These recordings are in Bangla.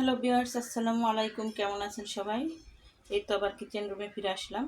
হ্যালো বিয়ার্স আসসালামু আলাইকুম। কেমন আছেন সবাই? এই তো আবার কিচেন রুমে ফিরে আসলাম।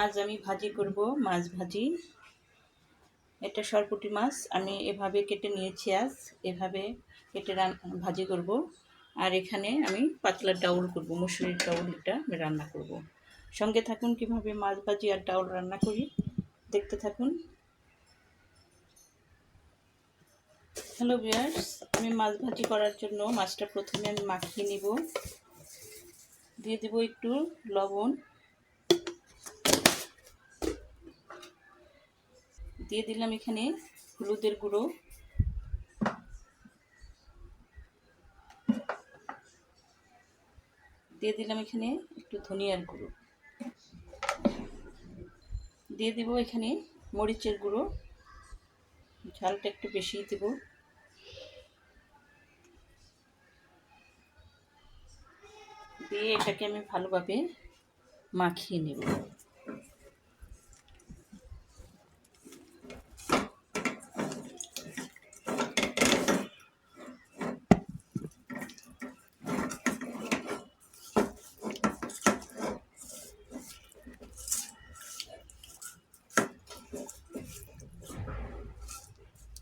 আজ আমি ভাজি করব মাছ ভাজি। এটা সরপুটি মাছ। আমি এভাবে কেটে নিয়েছি আজ। এভাবে কেটে ভাজি করব। আর এখানে আমি পাতলা ডাউল করব, মুসুরির ডাউল এটা আমি রান্না করব। সঙ্গে থাকুন কীভাবে মাছ ভাজি আর ডাউল রান্না করি। দেখতে থাকুন। হ্যালো বিয়ার্স আমি মাছ ভাজি করার জন্য মাছটা প্রথমে আমি মাখিয়ে নিব। দিয়ে দেব একটু লবণ। দিয়ে দিলাম এখানে হলুদের গুঁড়ো। দিয়ে দিলাম এখানে একটু ধনিয়ার গুঁড়ো। দিয়ে দিব এখানে মরিচের গুঁড়ো। ঝালটা একটু বেশিই দেবো। দিয়ে এটাকে আমি ভালোভাবে মাখিয়ে নেব।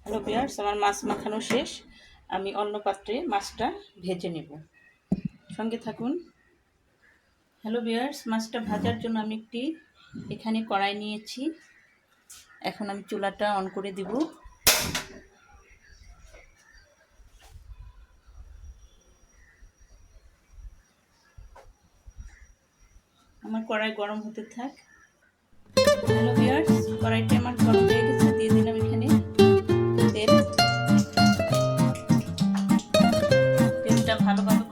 হ্যালো বিয়ার্স আমার মাছ মাখানো শেষ। আমি অন্য পাত্রে মাছটা ভেজে নেব। সঙ্গে থাকুন। হ্যালো বিয়ার্স মাছটা ভাজার জন্য আমি একটি এখানে কড়াই নিয়েছি। এখন আমি চুলাটা অন করে দিব। আমার কড়াই গরম হতে থাক। হ্যালো বিয়ার্স কড়াইটা আমার গরম হয়ে গেছে, দিয়ে দিলাম এখানে তেল। তেলটা ভালোভাবে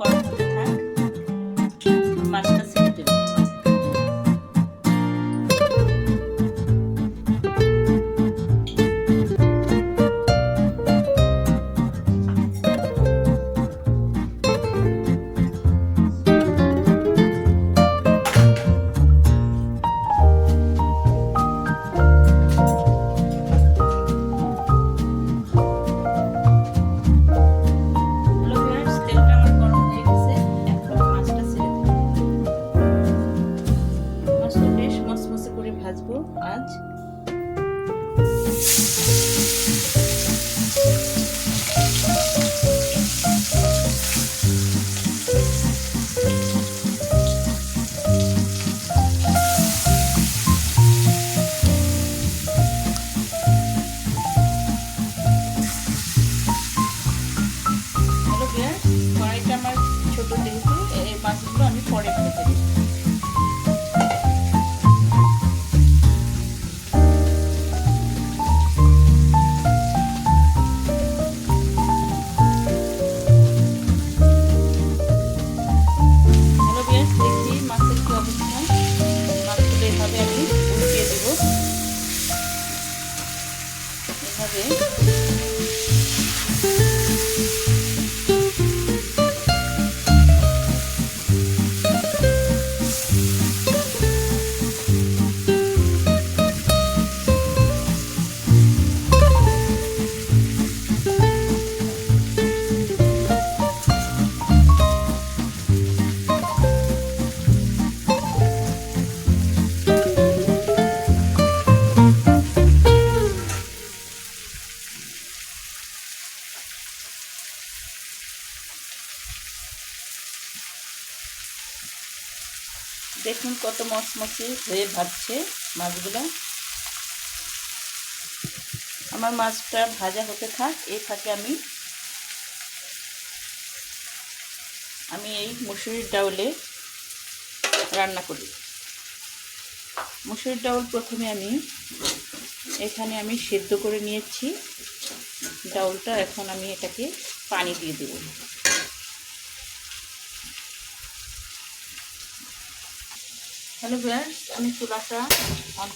দেখুন কত মচমচে হয়ে ভাজছে মাছগুলো। আমার মাছটা ভাজা হতে থাক এই ফাঁকে আমি আমি এই মুসুরির ডাউলে রান্না করি। মুসুরির ডাউল প্রথমে আমি এখানে আমি সেদ্ধ করে নিয়েছি। ডাউলটা এখন আমি এটাকে পানি দিয়ে দেবো। হ্যালো বিয়ার্স আমি চুলাটা অন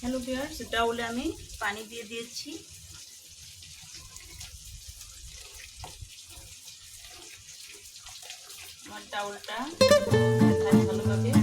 হ্যালো বিয়ার্স ডাউলে আমি পানি দিয়ে দিয়েছি। আমার ডাউলটা ভালোভাবে।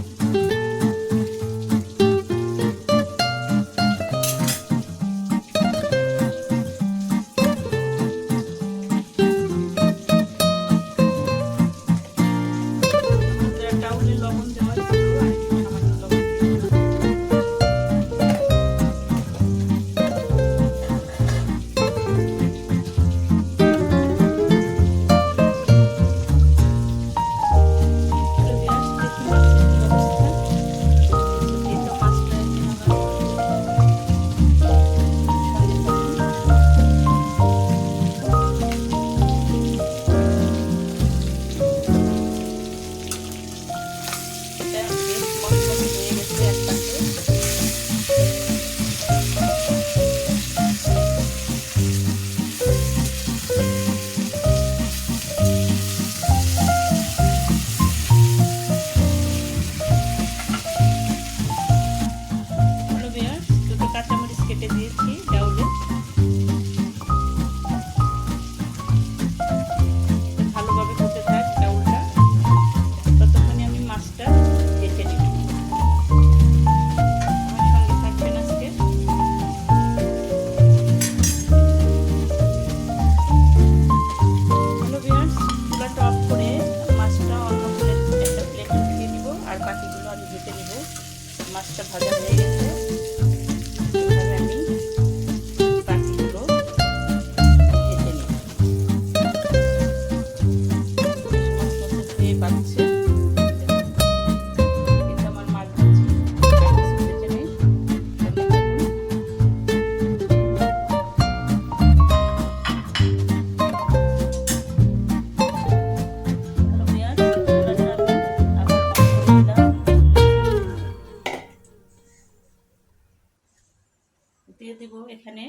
দিব এখানে।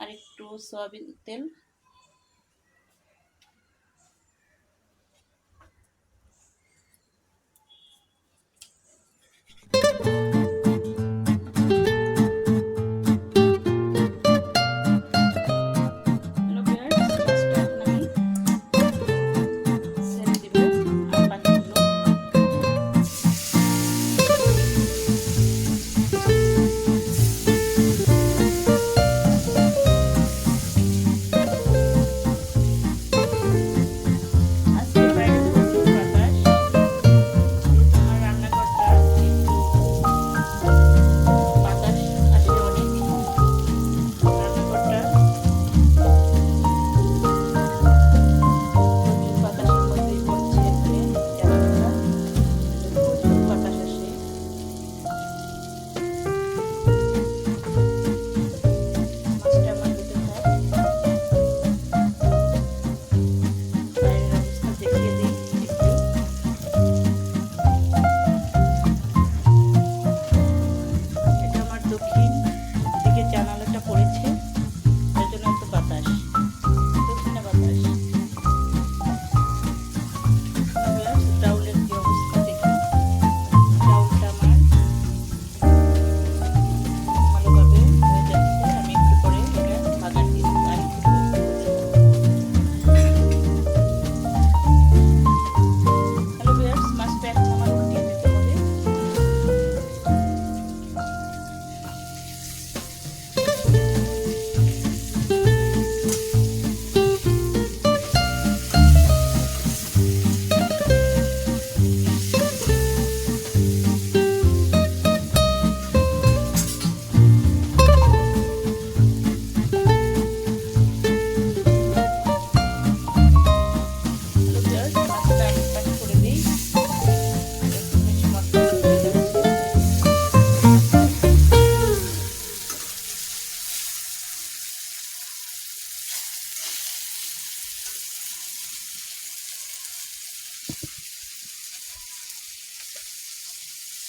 আর একটু সয়াবিন তেল।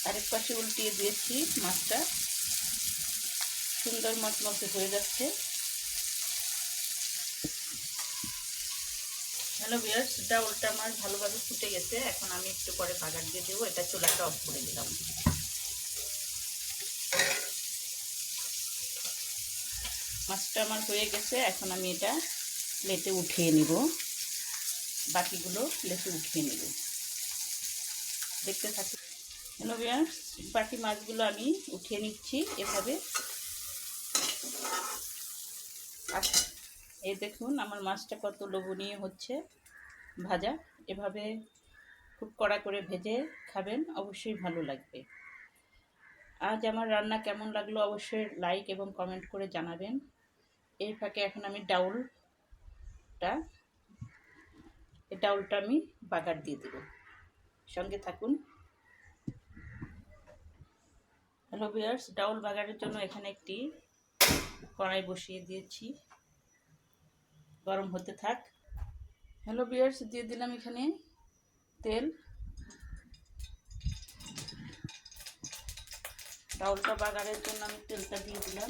আরেক পাশে উল্টিয়ে দিয়েছি মাছটা। সুন্দর মচমচে হয়ে যাচ্ছে। হ্যালো বিয়ার্স ডাউলটা আমার ভালোভাবে ফুটে গেছে। এখন আমি একটু পরে বাগার দিয়ে দেবো। এটা চুলাটা অফ করে দিলাম। মাছটা আমার হয়ে গেছে। এখন আমি এটা প্লেটে উঠিয়ে নিব। বাকিগুলো প্লেটে উঠিয়ে নেব। দেখতে থাকি বিয়ার্স বাকি মাছগুলো আমি উঠিয়ে নিচ্ছি এভাবে। আচ্ছা এই দেখুন আমার মাছটা কত লোভনীয় হচ্ছে। ভাজা, এভাবে খুব কড়া করে ভেজে খাবেন, অবশ্যই ভালো লাগবে। আজ আমার রান্না কেমন লাগল অবশ্যই লাইক এবং কমেন্ট করে জানাবেন। এই ফাঁকে এখন আমি ডাউলটা, এই ডাউলটা আমি বাগার দিয়ে দেব। সঙ্গে থাকুন। হ্যালো বিয়ার্স ডাউল বাগারের জন্য এখানে একটি কড়াই বসিয়ে দিয়েছি। গরম হতে থাক। হ্যালো বিয়ার্স, দিয়ে দিলাম এখানে তেল। ডাউলটা বাগারের জন্য আমি তেলটা দিয়ে দিলাম।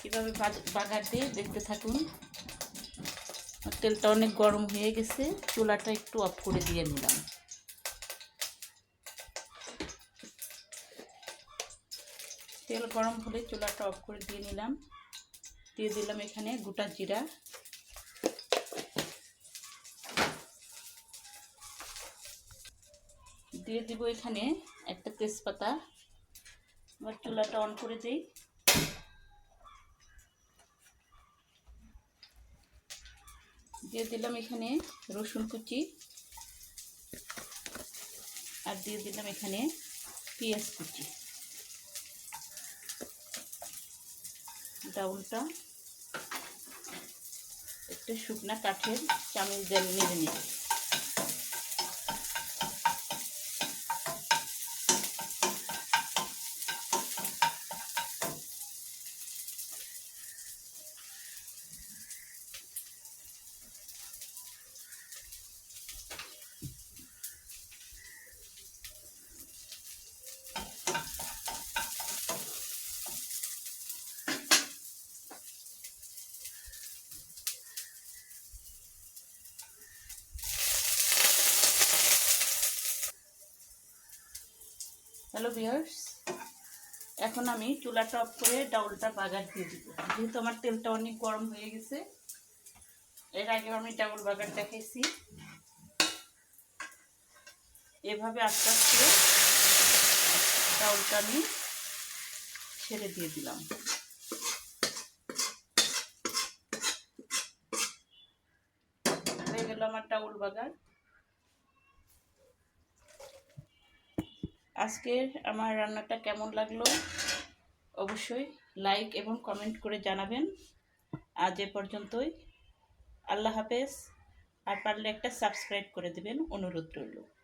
কীভাবে দিয়ে দেখতে থাকুন। তেলটা অনেক গরম হয়ে গেছে। চুলাটা একটু অফ করে দিয়ে নিলাম। তেল গরম হলে চুলাটা অফ করে দিয়ে নিলাম। দিয়ে দিলাম এখানে গোটা জিরা। দিয়ে দিব এখানে একটা তেজপাতা। এবার চুলাটা অন করে দিই। দিয়ে দিলাম এখানে রসুন কুচি। আর দিয়ে দিলাম এখানে পেঁয়াজ কুচি। ডাউলটা একটা শুকনা কাঠের চামিচ জল নেড়ে নেবে হ্যালো বিয়ার্স এখন আমি চুলাটা অফ করে ডাউলটা বাগার দিয়ে দিব। যেহেতু আমার তেলটা অনেক গরম হয়ে গেছে, এর আগে আমি ডাউল বাগার দেখাইছি এভাবে আস্তে আস্তে ডাউলটা আমি ছেড়ে দিয়ে দিলাম। হয়ে গেল আমার ডাউল বাগার। আজকের আমার রান্নাটা কেমন লাগল? অবশ্যই লাইক এবং কমেন্ট করে জানাবেন। আজ এ পর্যন্তই। আল্লাহ হাফেজ। আর পারলে একটা সাবস্ক্রাইব করে দেবেন। অনুরোধ রইল।